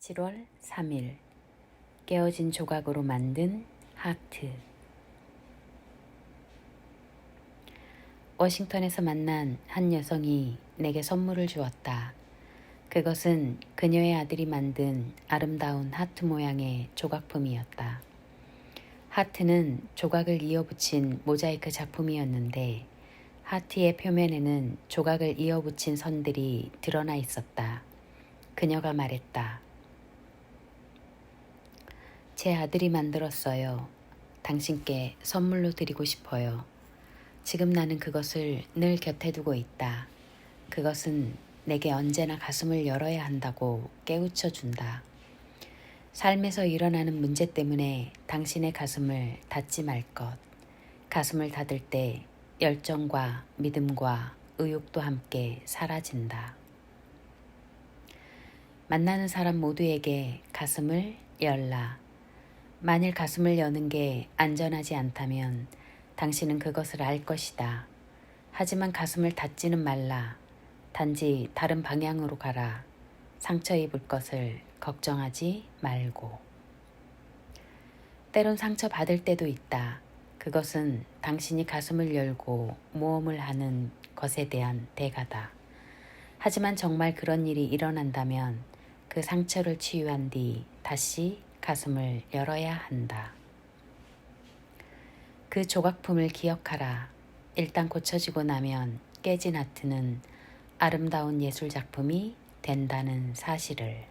7월 3일 깨어진 조각으로 만든 하트 워싱턴에서 만난 한 여성이 내게 선물을 주었다. 그것은 그녀의 아들이 만든 아름다운 하트 모양의 조각품이었다. 하트는 조각을 이어붙인 모자이크 작품이었는데 하트의 표면에는 조각을 이어붙인 선들이 드러나 있었다. 그녀가 말했다. 제 아들이 만들었어요. 당신께 선물로 드리고 싶어요. 지금 나는 그것을 늘 곁에 두고 있다. 그것은 내게 언제나 가슴을 열어야 한다고 깨우쳐 준다. 삶에서 일어나는 문제 때문에 당신의 가슴을 닫지 말 것. 가슴을 닫을 때 열정과 믿음과 의욕도 함께 사라진다. 만나는 사람 모두에게 가슴을 열라. 만일 가슴을 여는 게 안전하지 않다면 당신은 그것을 알 것이다. 하지만 가슴을 닫지는 말라. 단지 다른 방향으로 가라. 상처 입을 것을 걱정하지 말고. 때론 상처 받을 때도 있다. 그것은 당신이 가슴을 열고 모험을 하는 것에 대한 대가다. 하지만 정말 그런 일이 일어난다면 그 상처를 치유한 뒤 다시 가슴을 열어야 한다. 그 조각품을 기억하라. 일단 고쳐지고 나면 깨진 하트는 아름다운 예술 작품이 된다는 사실을.